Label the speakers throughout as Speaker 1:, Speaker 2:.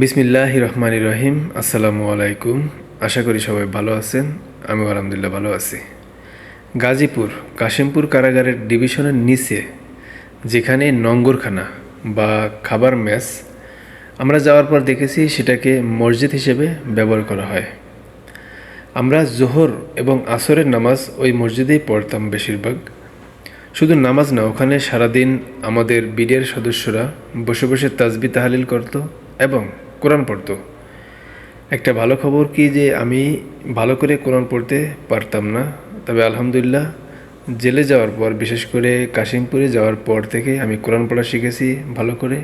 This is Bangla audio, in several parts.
Speaker 1: বিসমিল্লাহ রহমান রহিম, আসসালামু আলাইকুম। আশা করি সবাই ভালো আছেন আমি আলহামদুলিল্লাহ ভালো আছি। গাজীপুর, কাশিমপুর কারাগারের ডিভিশনের নিচে, যেখানে নঙ্গরখানা বা খাবার মেস, আমরা যাওয়ার পর দেখেছি সেটাকে মসজিদ হিসেবে ব্যবহার করা হয়। আমরা জোহর এবং আসরের নামাজ ওই মসজিদেই পড়তাম বেশিরভাগ। শুধু নামাজ না, ওখানে সারাদিন আমাদের বিডিআর সদস্যরা বসে বসে তাজবি তাহালিল করত এবং কোরআন পড়তো। একটা ভালো খবর কি যে আমি ভালো করে কোরআন পড়তে পারতাম না। তবে আলহামদুলিল্লাহ, জেলে যাওয়ার পর, বিশেষ করে কাশিমপুরে যাওয়ার পর থেকে আমি কোরআন পড়া শিখেছি ভালো করে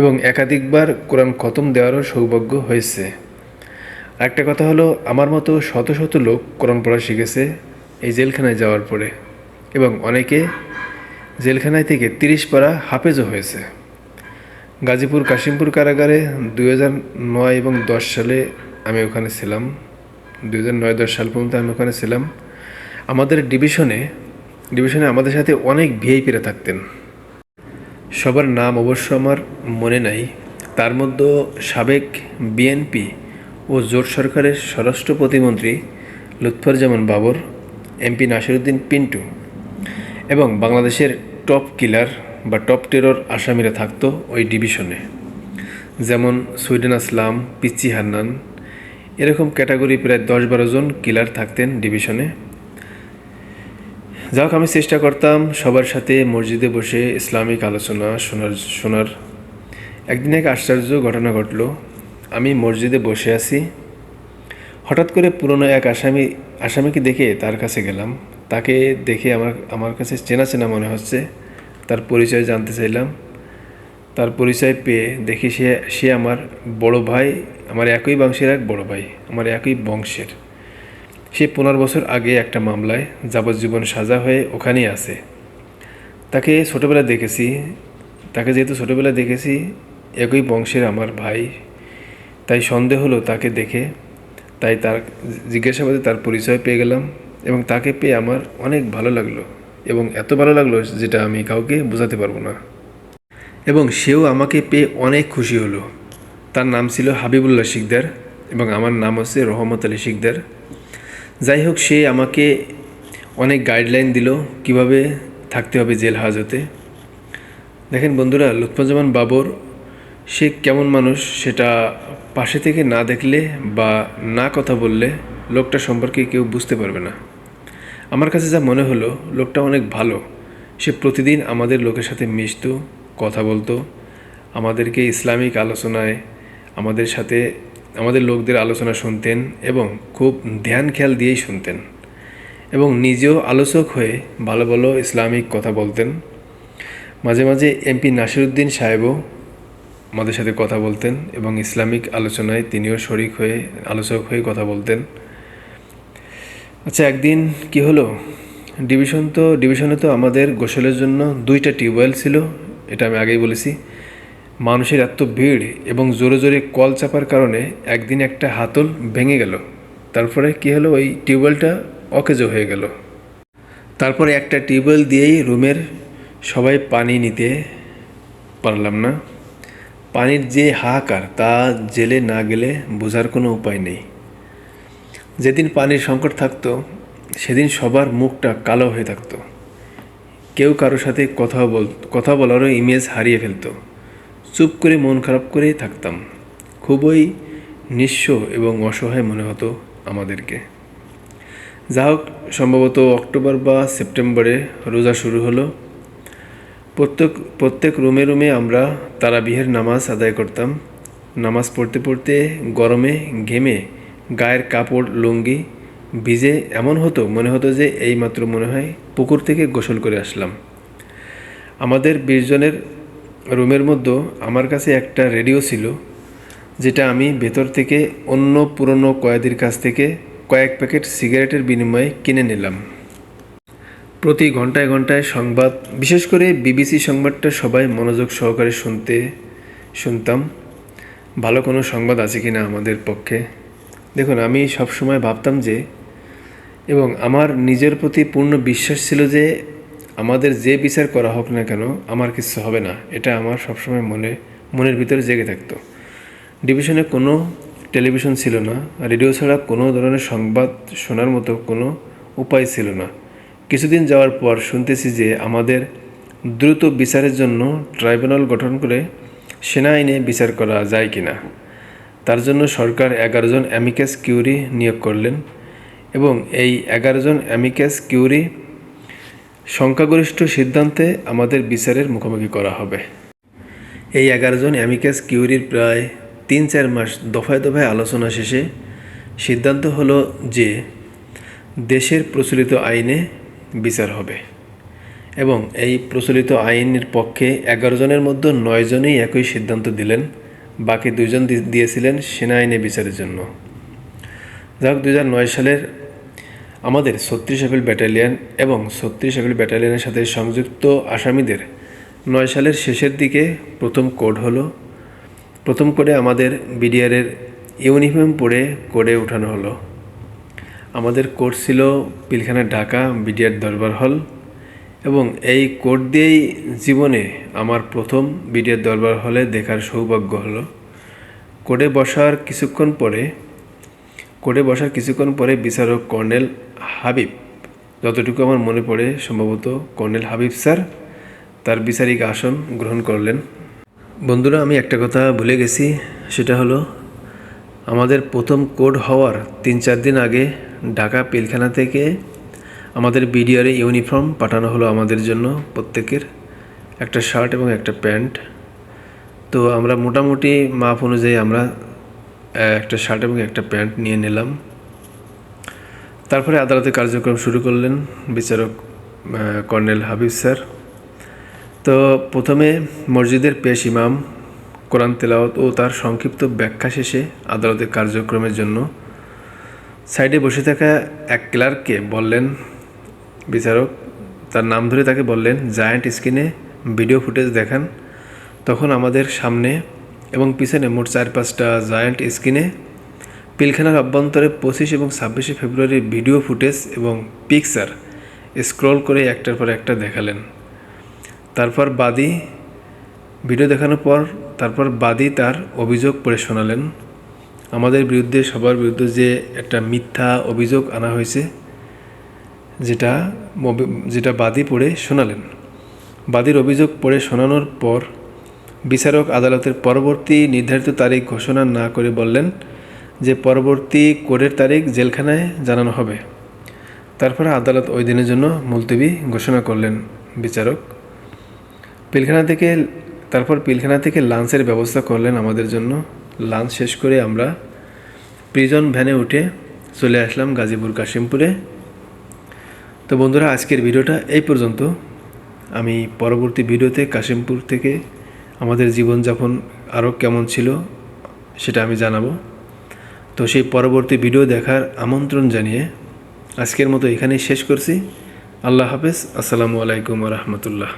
Speaker 1: এবং একাধিকবার কোরআন খতম দেওয়ারও সৌভাগ্য হয়েছে। একটা কথা হলো, আমার মতো শত শত লোক কোরআন পড়া শিখেছে এই জেলখানায় যাওয়ার পরে এবং অনেকে জেলখানায় থেকে তিরিশ পারা হাফেজও হয়েছে। গাজীপুর কাশিমপুর কারাগারে দুই হাজার নয় এবং দশ সালে আমি ওখানে ছিলাম। দুই হাজার নয়, দশ সাল পর্যন্ত আমি ওখানে ছিলাম। আমাদের ডিভিশনে ডিভিশনে আমাদের সাথে অনেক ভিআইপিরা থাকতেন। সবার নাম অবশ্য আমার মনে নাই। তার মধ্যে সাবেক বিএনপি ও জোট সরকারের স্বরাষ্ট্র প্রতিমন্ত্রী লুৎফরজামান বাবর এমপি নাসিরুদ্দিন পিন্টু এবং বাংলাদেশের টপ কিলার বা টপ টেরর আসামিরা থাকতো ওই ডিভিশনে। যেমন সুইডেন আসলাম, পিচ্চি হান্নান, এরকম ক্যাটাগরি প্রায় দশ বারো জন কিলার থাকতেন ডিভিশনে। যাক আমি চেষ্টা করতাম সবার সাথে মসজিদে বসে ইসলামিক আলোচনা শোনার শোনার। একদিন এক আশ্চর্য ঘটনা ঘটল। আমি মসজিদে বসে আছি। হঠাৎ করে পুরনো এক আসামি, আসামিকে দেখে তার কাছে গেলাম। তাকে দেখে আমার আমার কাছে চেনা চেনা মনে হচ্ছে। তার পরিচয় জানতে চাইলাম। তার পরিচয় পেয়ে দেখি সে সে আমার বড় ভাই, আমার একই বংশের এক বড় ভাই, আমার একই বংশের। সে পনেরো বছর আগে একটা মামলায় যাবজ্জীবন সাজা হয়ে ওখানেই আছে। তাকে ছোটোবেলা দেখেছি, তাকে যেহেতু ছোটোবেলা দেখেছি, একই বংশের আমার ভাই। তাই সন্দেহ হলো তাকে দেখে, তাই তার, জিজ্ঞাসাবাদে তার পরিচয় পেয়ে গেলাম এবং তাকে পেয়ে আমার অনেক ভালো লাগল। এবং এত ভালো লাগল যেটা আমি কাউকে বোঝাতে পারব না। এবং সেও আমাকে পেয়ে অনেক খুশি হলো। তার নাম ছিল হাবিবুল্লাহ শিকদার এবং আমার নাম হচ্ছে রহমত আলী শিকদার। যাই হোক, সে আমাকে অনেক গাইডলাইন দিল কীভাবে থাকতে হবে জেল হাজতে। দেখেন বন্ধুরা, লুৎফুজ্জামান বাবর, সে কেমন মানুষ সেটা পাশে থেকে না দেখলে বা না কথা বললে লোকটা সম্পর্কে কেউ বুঝতে পারবে না। আমার কাছে যা মনে হলো, লোকটা অনেক ভালো। সে প্রতিদিন আমাদের লোকের সাথে মিশত, কথা বলতো। আমাদেরকে ইসলামিক আলোচনায়, আমাদের সাথে, আমাদের লোকদের আলোচনা শুনতেন এবং খুব ধ্যান খেয়াল দিয়েই শুনতেন। এবং নিজেও আলোচক হয়ে ভালো ভালো ইসলামিক কথা বলতেন। মাঝে মাঝে এমপি নাসিরুদ্দিন সাহেবও আমাদের সাথে কথা বলতেন এবং ইসলামিক আলোচনায় তিনিও শরিক হয়ে, আলোচক হয়ে কথা বলতেন। আচ্ছা একদিন কি হলো? ডিভিশন তো, ডিভিশনে তো আমাদের গোসলের জন্য দুইটা টিউবওয়েল ছিল, এটা আমি আগেই বলেছি। মানুষের এত ভিড় এবং জোরে জোরে কল চাপার কারণে একদিন একটা হাতল ভেঙে গেল। তারপরে কি হলো? ওই টিউবওয়েলটা অকেজো হয়ে গেল। তারপরে একটা টিউবওয়েল দিয়েই রুমের সবাই পানি নিতে পারলাম না। পানির যে হাহাকার তা জেলে না গেলে বোঝার কোনো উপায় নেই। যেদিন পানির সংকট থাকতো, সেদিন সবার মুখটা কালো হয়ে থাকতো। কেউ কারোর সাথে কথা বল, কথা বলারও ইমেজ হারিয়ে ফেলতো। চুপ করে মন খারাপ করেই থাকতাম। খুবই নিঃস্ব এবং অসহায় মনে হতো আমাদেরকে। যা হোক সম্ভবত অক্টোবর বা সেপ্টেম্বরে রোজা শুরু হলো। প্রত্যেক প্রত্যেক রুমে রুমে আমরা তারাবিহের নামাজ আদায় করতাম। নামাজ পড়তে পড়তে গরমে ঘেমে গায়ের কাপড়, লুঙ্গি ভিজে এমন হতো, মনে হতো যে এইমাত্র মনে হয় পুকুর থেকে গোসল করে আসলাম। আমাদের বিশ জনের রুমের মধ্যে আমার কাছে একটা রেডিও ছিল, যেটা আমি ভেতর থেকে অন্য পুরনো কয়েদির কাছ থেকে কয়েক প্যাকেট সিগারেটের বিনিময়ে কিনে নিলাম। প্রতি ঘন্টায় ঘন্টায় সংবাদ, বিশেষ করে বিবিসি সংবাদটা সবাই মনোযোগ সহকারে শুনতে শুনতাম। ভালো কোনো সংবাদ আছে কি না আমাদের পক্ষে? দেখুন, আমি সবসময় ভাবতাম যে, এবং আমার নিজের প্রতি পূর্ণ বিশ্বাস ছিল যে, আমাদের যে বিচার করা হোক না কেন, আমার কিছু হবে না। এটা আমার সবসময় মনে, মনের ভিতরে জেগে থাকতো। ডিভিশনে কোনো টেলিভিশন ছিল না, রেডিও ছাড়া কোনো ধরনের সংবাদ শোনার মতো কোনো উপায় ছিল না। কিছুদিন যাওয়ার পর শুনতেছি যে, আমাদের দ্রুত বিচারের জন্য ট্রাইব্যুনাল গঠন করে সেনা আইনে বিচার করা যায় কিনা। তার জন্য সরকার এগারো জন অ্যামিকাস কিউরি নিয়োগ করলেন এবং এই এগারো জন অ্যামিকাস কিউরি সংখ্যাগরিষ্ঠ সিদ্ধান্তে আমাদের বিচারের মুখোমুখি করা হবে। এই এগারো জন অ্যামিকাস কিউরির প্রায় তিন চার মাস দফায় দফায় আলোচনা শেষে সিদ্ধান্ত হলো যে দেশের প্রচলিত আইনে বিচার হবে এবং এই প্রচলিত আইনের পক্ষে এগারো জনের মধ্যে নয় জনই একই সিদ্ধান্ত দিলেন। বাকি দুজন দিয়েছিলেন সেনা আইনে বিচারের জন্য। যাক দু নয় সালের আমাদের ছত্রিশ এপ্রিল ব্যাটালিয়ন এবং ছত্রিশ এপ্রিল ব্যাটালিয়নের সাথে সংযুক্ত আসামিদের নয় সালের শেষের দিকে প্রথম কোড হলো, প্রথম কোডে আমাদের বিডিআরের ইউনিফর্ম পরে কোডে উঠানো হলো। আমাদের কোড ছিল পিলখানা ঢাকা বিডিআর দরবার হল। এবং এই কোড দিয়েই জীবনে আমার প্রথম বিডিআর দরবার হলে দেখার সৌভাগ্য হলো। কোডে বসার কিছুক্ষণ পরে কোর্টে বসার কিছুক্ষণ পরে বিচারক কর্নেল হাবিব, যতটুকু আমার মনে পড়ে সম্ভবত কর্নেল হাবিব স্যার, তার বিচারিক আসন গ্রহণ করলেন। বন্ধুরা, আমি একটা কথা ভুলে গেছি, সেটা হলো আমাদের প্রথম কোড হওয়ার তিন চার দিন আগে ঢাকা পিলখানা থেকে আমাদের বিডিআরে ইউনিফর্ম পাঠানো হলো আমাদের জন্য প্রত্যেকের, একটা শার্ট এবং একটা প্যান্ট। তো আমরা মোটামুটি মাপ অনুযায়ী আমরা একটা শার্ট এবং একটা প্যান্ট নিয়ে নিলাম। তারপরে আদালতে কার্যক্রম শুরু করলেন বিচারক কর্নেল হাবিব স্যার। তো প্রথমে মসজিদের পেশ ইমাম, কোরআন তেলাওয়াত ও তার সংক্ষিপ্ত ব্যাখ্যা শেষে আদালতের কার্যক্রমের জন্য সাইডে বসে থাকা এক ক্লার্ককে বললেন বিচারক তার নাম ধরে তাকে বললেন জায়ান্ট স্ক্রিনে ভিডিও ফুটেজ দেখান। তখন আমাদের সামনে এবং পিছনে মোট চার পাঁচটা জায়ান্ট স্ক্রিনে পিলখানার অভ্যন্তরে পঁচিশ এবং ছাব্বিশে ফেব্রুয়ারির ভিডিও ফুটেজ এবং পিকচার স্ক্রল করে একটার পর একটা দেখালেন। তারপর বাদী ভিডিও দেখানোর পর, তারপর বাদী তার অভিযোগ পড়ে শোনালেন। আমাদের বিরুদ্ধে, সবার বিরুদ্ধে যে একটা মিথ্যা অভিযোগ আনা হয়েছে যেটা যেটা বাদী পড়ে শোনালেন। বাদীর অভিযোগ পড়ে শোনানোর পর বিচারক আদালতের পরবর্তী নির্ধারিত তারিখ ঘোষণা না করে বললেন যে পরবর্তী কোর্টের তারিখ জেলখানায় জানানো হবে। তারপরে আদালত ওই দিনের জন্য মুলতবি ঘোষণা করলেন বিচারক। পিলখানা থেকে, তারপর পিলখানা থেকে লাঞ্চের ব্যবস্থা করলেন আমাদের জন্য। লাঞ্চ শেষ করে আমরা প্রিজন ভ্যানে উঠে চলে আসলাম গাজীপুর কাশিমপুরে। তো বন্ধুরা, আজকের ভিডিওটা এই পর্যন্ত। আমি পরবর্তী ভিডিওতে কাশিমপুর থেকে আমাদের জীবনযাপন আরও কেমন ছিল সেটা আমি জানাব। তো সেই পরবর্তী ভিডিও দেখার আমন্ত্রণ জানিয়ে আজকের মতো এখানেই শেষ করছি। আল্লাহ হাফেজ। আসসালামু আলাইকুম রহমতুল্লাহ।